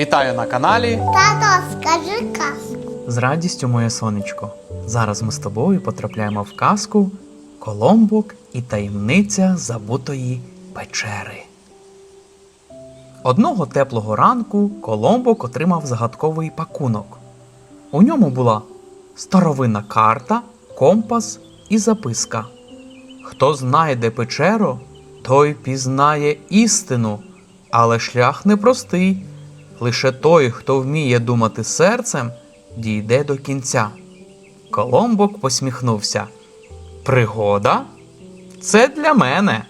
Вітаю на каналі. Тато, скажи казку. З радістю, моє сонечко. Зараз ми з тобою потрапляємо в казку Коломбок і таємниця забутої печери. Одного теплого ранку Коломбок отримав загадковий пакунок. У ньому була старовинна карта, компас і записка. Хто знайде печеру, той пізнає істину, але шлях непростий. Лише той, хто вміє думати серцем, дійде до кінця. Коломбок посміхнувся. Пригода? Це для мене.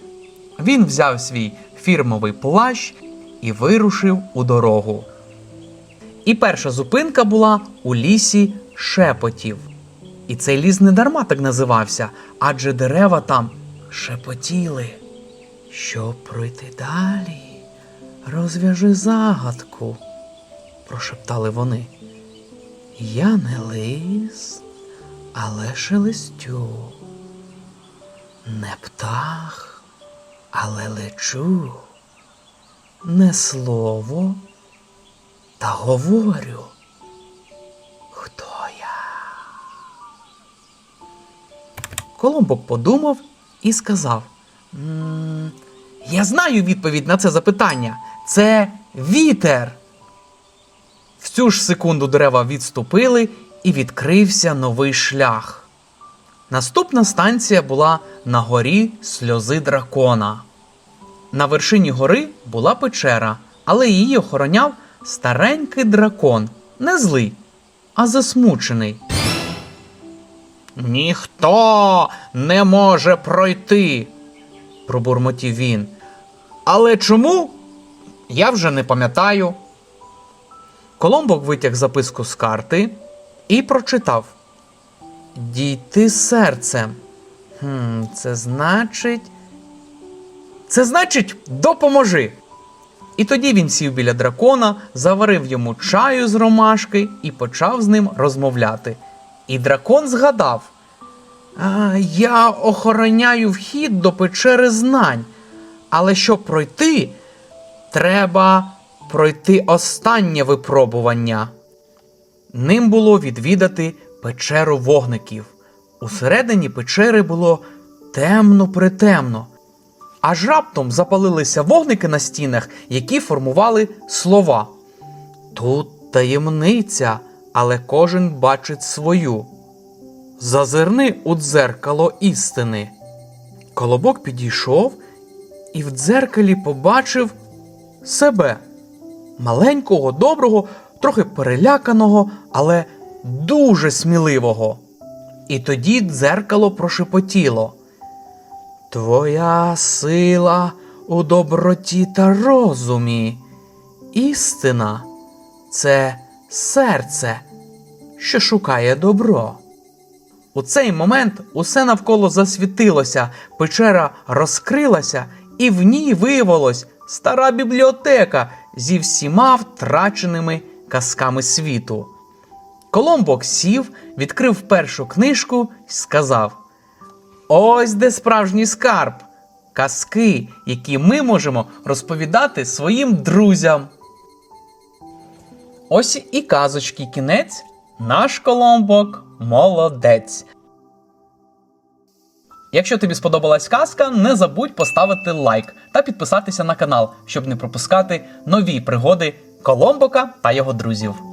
Він взяв свій фірмовий плащ і вирушив у дорогу. І перша зупинка була у лісі шепотів. І цей ліс не дарма так називався, адже дерева там шепотіли. Щоб пройти далі, розв'яжи загадку, прошептали вони. Я не лис, але шелестю. Не птах, але лечу. Не слово, та говорю. Хто я? Коломбок подумав і сказав: «М, Я знаю відповідь на це запитання. Це вітер. В цю ж секунду дерева відступили і відкрився новий шлях. Наступна станція була на горі сльози дракона. На вершині гори була печера, але її охороняв старенький дракон, не злий, а засмучений. Ніхто не може пройти, пробурмотів він. Але чому? Я вже не пам'ятаю. Коломбок витяг записку з карти і прочитав: Дійти серцем. Хм, це значить. Це значить, допоможи. І тоді він сів біля дракона, заварив йому чаю з ромашки і почав з ним розмовляти. І дракон згадав: а, Я охороняю вхід до печери знань, але щоб пройти, треба пройти останнє випробування. Ним було відвідати печеру вогників. Усередині печери було темно притемно. Аж раптом запалилися вогники на стінах, які формували слова. Тут таємниця, але кожен бачить свою. Зазирни у дзеркало істини. Колобок підійшов і в дзеркалі побачив себе маленького, доброго, трохи переляканого, але дуже сміливого. І тоді дзеркало прошепотіло. Твоя сила у доброті та розумі. Істина це серце, що шукає добро. У цей момент усе навколо засвітилося, печера розкрилася, і в ній виявилось стара бібліотека зі всіма втраченими казками світу. Коломбок сів, відкрив першу книжку і сказав: Ось де справжній скарб. Казки, які ми можемо розповідати своїм друзям. Ось і казочки кінець. Наш Коломбок молодець. Якщо тобі сподобалась казка, не забудь поставити лайк та підписатися на канал, щоб не пропускати нові пригоди Коломбока та його друзів.